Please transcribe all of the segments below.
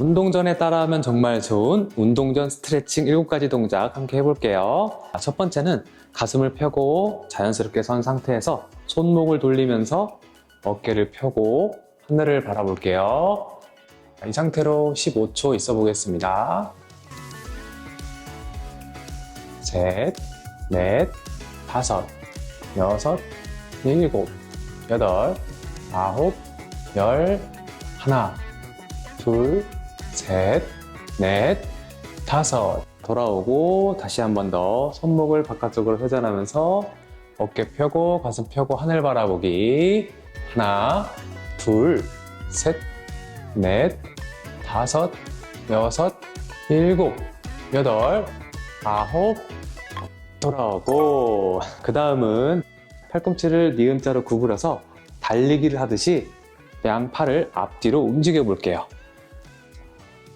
운동 전에 따라하면 정말 좋은 운동 전 스트레칭 7가지 동작 함께 해볼게요. 아, 첫 번째는 가슴을 펴고 자연스럽게 선 상태에서 손목을 돌리면서 어깨를 펴고 하늘을 바라볼게요. 이 상태로 15초 있어 보겠습니다. 셋, 넷, 다섯, 여섯, 일곱, 여덟, 아홉, 열, 하나, 둘, 셋, 넷, 다섯. 돌아오고 다시 한 번 더 손목을 바깥쪽으로 회전하면서 어깨 펴고 가슴 펴고 하늘 바라보기. 하나, 둘, 셋, 넷, 다섯, 여섯, 일곱, 여덟, 아홉. 돌아오고 그 다음은 팔꿈치를 니은자로 구부려서 달리기를 하듯이 양팔을 앞뒤로 움직여 볼게요.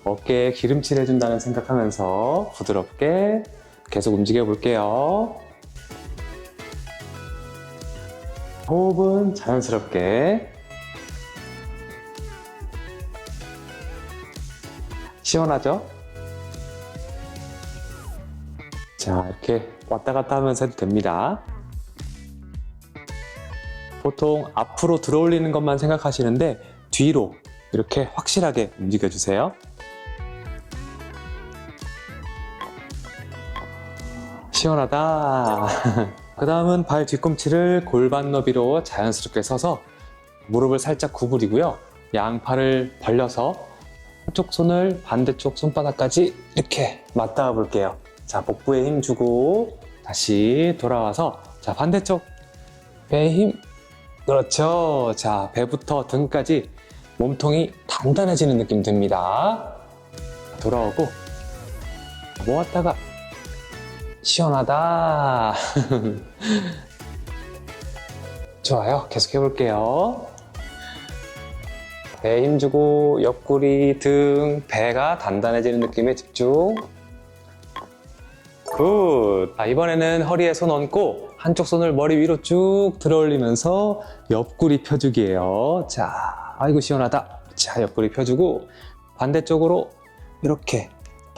어깨에 기름칠 해준다는 생각하면서 부드럽게 계속 움직여 볼게요. 호흡은 자연스럽게. 시원하죠? 자, 이렇게 왔다 갔다 하면서 해도 됩니다. 보통 앞으로 들어 올리는 것만 생각하시는데 뒤로 이렇게 확실하게 움직여 주세요. 시원하다. 그 다음은 발 뒤꿈치를 골반 너비로 자연스럽게 서서 무릎을 살짝 구부리고요. 양팔을 벌려서 한쪽 손을 반대쪽 손바닥까지 이렇게 맞닿아 볼게요. 자, 복부에 힘 주고 다시 돌아와서 자, 반대쪽 배에 힘. 그렇죠. 자, 배부터 등까지 몸통이 단단해지는 느낌 듭니다. 돌아오고 모았다가 시원하다. 좋아요. 계속 해볼게요. 배에 힘주고 옆구리, 등, 배가 단단해지는 느낌에 집중. 굿. 아, 이번에는 허리에 손 얹고 한쪽 손을 머리 위로 쭉 들어 올리면서 옆구리 펴주기예요. 자, 아이고 시원하다. 자, 옆구리 펴주고 반대쪽으로 이렇게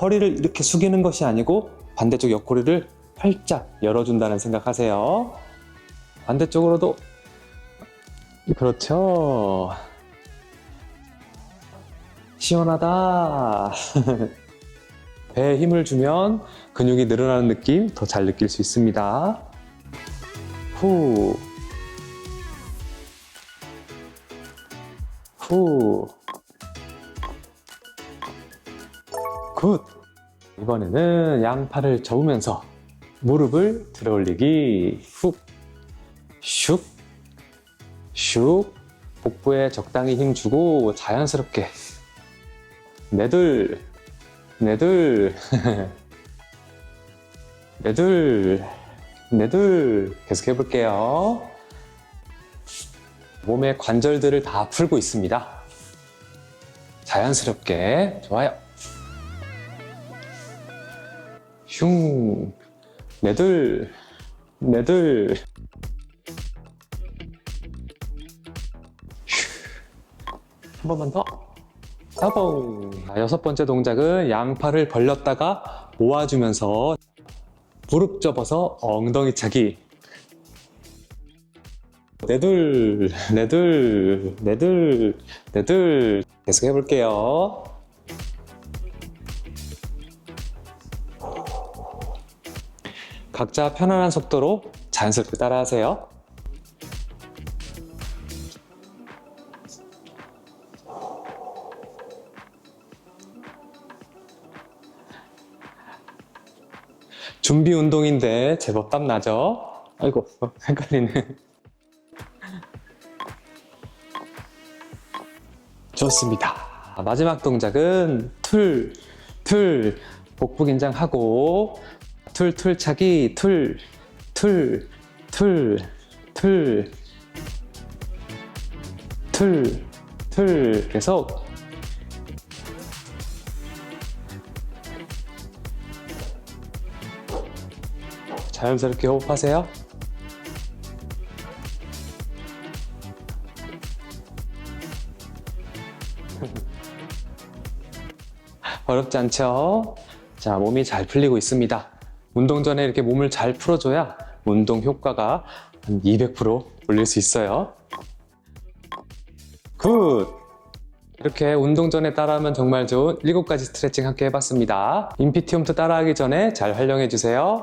허리를 이렇게 숙이는 것이 아니고 반대쪽 옆구리를 활짝 열어준다는 생각하세요. 반대쪽으로도 그렇죠. 시원하다. 배에 힘을 주면 근육이 늘어나는 느낌 더 잘 느낄 수 있습니다. 후. 후. 굿. 이번에는 양팔을 접으면서 무릎을 들어 올리기. 훅. 슉. 슉. 복부에 적당히 힘 주고 자연스럽게. 네둘. 네둘. 네둘. 네둘. 계속 해볼게요. 몸의 관절들을 다 풀고 있습니다. 자연스럽게. 좋아요. 슝. 네둘. 네둘. 휴. 한 번만 더. 자, 여섯 번째 동작은 양팔을 벌렸다가 모아주면서 무릎 접어서 엉덩이 차기. 네둘, 네둘, 네둘, 네둘. 계속 해볼게요. 각자 편안한 속도로 자연스럽게 따라하세요. 준비 운동인데 제법 땀 나죠? 아이고 어, 헷갈리네. 좋습니다. 마지막 동작은 툴, 툴, 복부 긴장하고 툴, 툴 차기, 툴, 툴, 툴, 툴, 툴, 툴 계속 자연스럽게 호흡하세요. 어렵지 않죠? 자, 몸이 잘 풀리고 있습니다. 운동 전에 이렇게 몸을 잘 풀어줘야 운동 효과가 한 200% 올릴 수 있어요. 굿! 이렇게 운동 전에 따라하면 정말 좋은 7가지 스트레칭 함께 해봤습니다. 인피티홈트 따라하기 전에 잘 활용해 주세요.